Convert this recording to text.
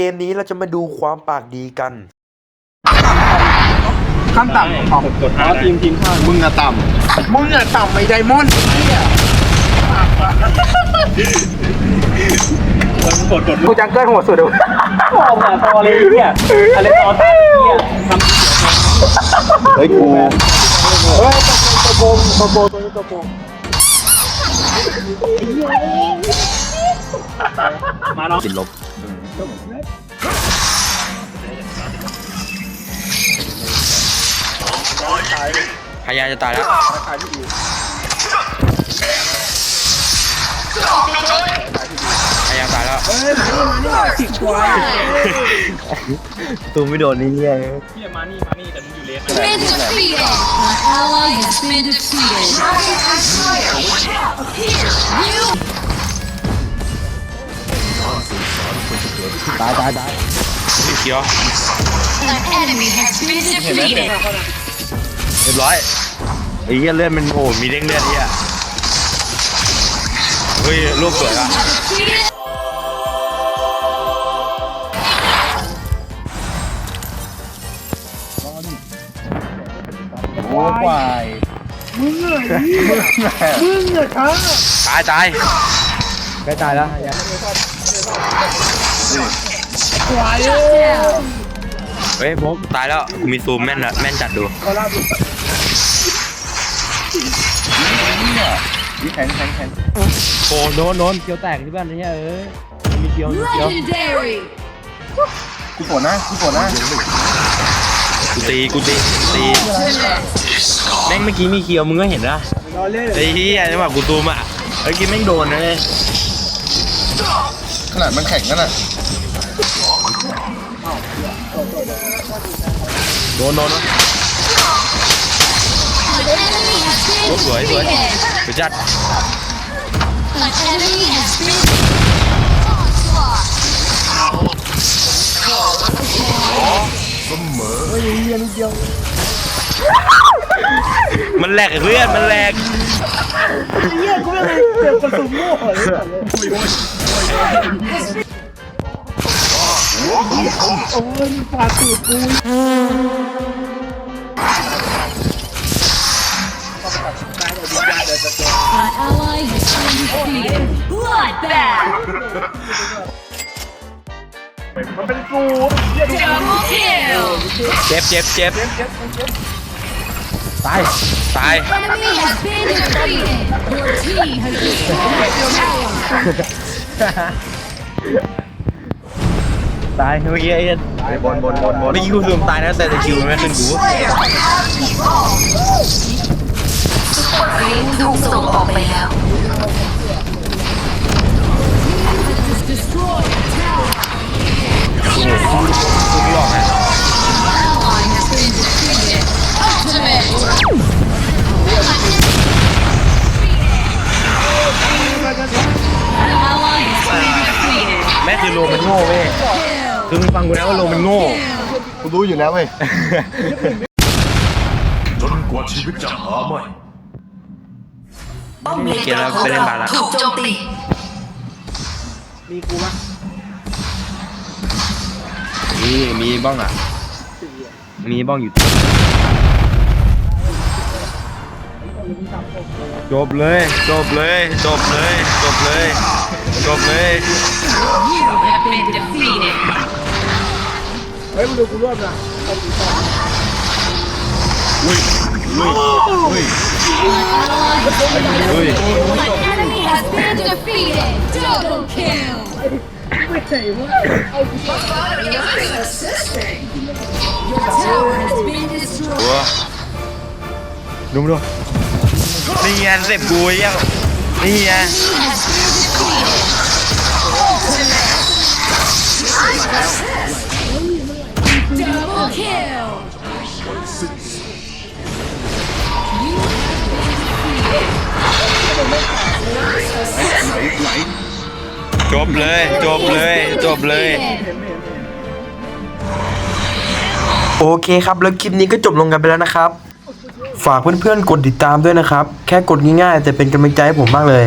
เกมนี้เราจะมาดูความปากดีกัน ขั้นต่ำของกดอ๋อทีมทีมข้างมึงอะต่ำมึงอะต่ำไม่ไดมอนด์เนี่ยกดกดกูจังเกิลหัวสุดเลยออกมาตอเลยเนี่ยอะไรตอตายเนี่ยทำเฮ้ยกูเฮ้ยตัวโกงตัวโกงตัวนี้ตัวโกงมาเนาะติดลบ พยายามจะตายแล้วขายที่ดีพยายามตายแล้วสิบควายตูไม่โดนนี่เนี่ยพี่มานี่มานี่แต่มึงอยู่เลน Been defeated! An ally has been defeated. You ตายตายตายนี่เขียว an enemy has been defeated. เรียบร้อยไอ้เหี้ยเลือดมันโอ้มีเด้งเลือดเหี้ยเฮ้ยรูปสวยอะ Defeated โอ้ควายมึงอะมึงอะช้าตายตาย ใกล้ตายแล้ว shut down. เฮ้ยผมตายแล้วกูมีซูมแม่นอะแม่นจัดดูนี่แข็งแข็งแข็งโอ้โดนโดนเกียวแตกที่บ้านเนี่ยเอ้ยมีเกียวมีเกียว Legendary! กูปวดนะกูปวดนะกูตีกูตีตีแม่งเมื่อกี้มีเคียวมึงก็เห็นนะไอ้เหี้ยจังหวะกูตูมอะเมื่อกี้แม่งโดนนะเลย ขนาดมันแข็งนั่นน่ะโดนโดนนะ An enemy has been โอ้สวยสวย defeated. สุดจัด An enemy has been onslaught. มันแหลกเพื่อนมันแหลก ไอ้เหี้ยกูไม่เคยเจ็บกระสุนโม่เลยโอ้ยปาดตูดกูมันเป็นกูเจ็บเจ็บเจ็บ ตายตาย Enemy has been defeated. Your team has destroyed a tower. ตายเมื่อกี้ไอ้เหี้ยบนบนบนบนเมื่อกี้กูซูมตายนะแต่ตะคิวมันไม่ขึ้นกูถูกส่งออกไปแล้ว คือโลมันโง่เว้ยคือมึงฟังกูนะว่าโลมันโง่กูรู้อยู่แล้วเว้ยจนกว่าชีวิตจะหาไม่เกมเราไปเล่นบาสละถูกโจมตีมีมีบ้องอะ มีบ้องอยู่จบเลย จบเลย จบเลย จบเลย จบเลย You have been defeated. เฮ้ยมึงดูกูรวบนะ เฮ้ย An enemy has been defeated. Double kill. Your tower has been destroyed. ตัวดูมาดูนี่ไงเสพกูยังนี่ไง Has been defeated. Double kill. You have been defeated. จบเลยจบเลยจบเลย โอเคครับ แล้วคลิปนี้ก็จบลงกันไปแล้วนะครับ ฝากเพื่อนๆกดติดตามด้วยนะครับ แค่กดง่ายๆ แต่เป็นกำลังใจให้ผมมากเลย